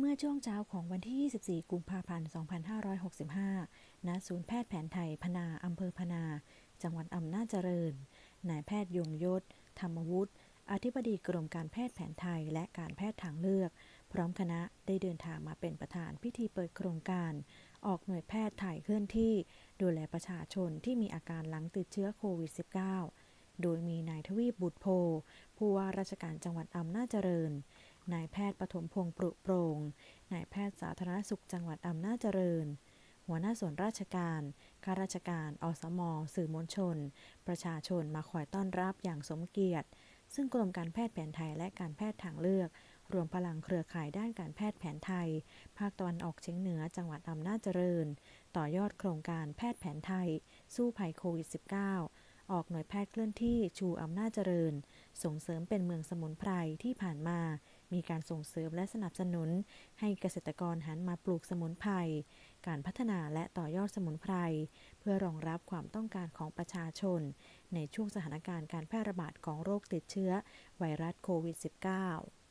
เมื่อช่วงเช้าของวันที่ 24 กุมภาพันธ์ 2565 ณ ศูนย์แพทย์แผนไทย พนา อำเภอพนา จังหวัดอำนาจเจริญ นายแพทย์ยงยศ ธรรมวุฒิ อธิบดีกรมการแพทย์แผนไทยและการแพทย์ทางเลือก พร้อมคณะได้เดินทางมาเป็นประธานพิธีเปิดโครงการ ออกหน่วยแพทย์ถ่ายเคลื่อนที่ ดูแลประชาชนที่มีอาการหลังติดเชื้อโควิด -19 โดยมีนายทวีปบุตรโพ ผู้ว่าราชการจังหวัดอำนาจเจริญ นายแพทย์ปฐมพงษ์ปรุโปรง นายแพทย์สาธารณสุขจังหวัดอำนาจเจริญ หัวหน้าส่วนราชการ ข้าราชการ อสม สื่อมวลชน ประชาชนมาคอยต้อนรับอย่างสมเกียรติ ซึ่งกรมการแพทย์แผนไทยและการแพทย์ทางเลือก รวมพลังเครือข่ายด้านการแพทย์แผนไทย ภาคตะวันออกเฉียงเหนือ จังหวัดอำนาจเจริญ ต่อยอดโครงการแพทย์แผนไทย สู้ภัยโควิด -19 ออกหน่วยแพทย์เคลื่อนที่ชูอำนาจเจริญ ส่งเสริมเป็นเมืองสมุนไพรที่ผ่านมา มีการส่งเสริมและสนับสนุน ให้เกษตรกรหันมาปลูกสมุนไพร การพัฒนาและต่อยอดสมุนไพร เพื่อรองรับความต้องการของประชาชน ในช่วงสถานการณ์การแพร่ระบาดของโรคติดเชื้อ ไวรัสโควิด -19